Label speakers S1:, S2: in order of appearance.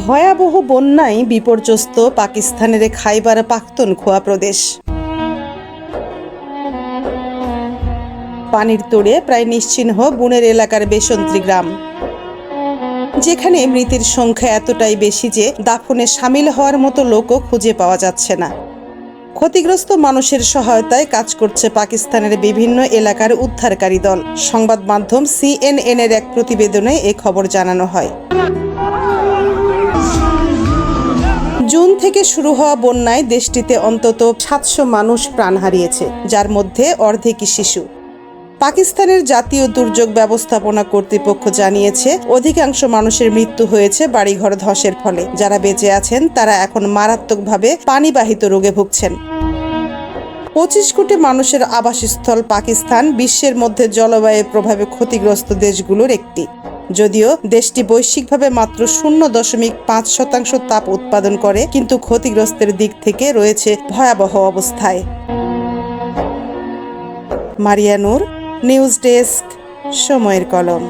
S1: ভয়াবহ বন্যায় বিপর্যস্ত পাকিস্তানের খাইবার পাখতুনখোয়া প্রদেশ। পানির তোড়ে প্রায় নিশ্চিহ্ন বুনের এলাকার বেসন্ত্রী গ্রাম। যেখানে মৃতের সংখ্যা এতটাই বেশি যে দাফনে সামিল হওয়ার মতো লোকও খুঁজে পাওয়া যাচ্ছে না। ক্ষতিগ্রস্ত মানুষের সহায়তায় কাজ করছে পাকিস্তানের বিভিন্ন এলাকার উদ্ধারকারী দল। সংবাদ মাধ্যম সিএনএন এর এক প্রতিবেদনে এ খবর জানানো হয়। থেকে শুরু হওয়া বন্যায় দেশটিতে অন্তত সাতশো মানুষ প্রাণ হারিয়েছে, যার মধ্যে অর্ধেকই শিশু। পাকিস্তানের জাতীয় দুর্যোগ ব্যবস্থাপনা কর্তৃপক্ষ জানিয়েছে, অধিকাংশ মানুষের মৃত্যু হয়েছে বাড়িঘর ধসের ফলে। যারা বেঁচে আছেন, তারা এখন মারাত্মকভাবে পানিবাহিত রোগে ভুগছেন। পঁচিশ কোটি মানুষের আবাসস্থল পাকিস্তান, বিশ্বের মধ্যে জলবায়ুর প্রভাবে ক্ষতিগ্রস্ত দেশগুলোর একটি। যদিও দেশটি বৈশ্বিকভাবে মাত্র শূন্য দশমিক পাঁচ শতাংশ তাপ উৎপাদন করে, কিন্তু ক্ষতিগ্রস্তের দিক থেকে রয়েছে ভয়াবহ অবস্থায়। মারিয়ানুর নিউজ ডেস্ক, সময়ের কলম।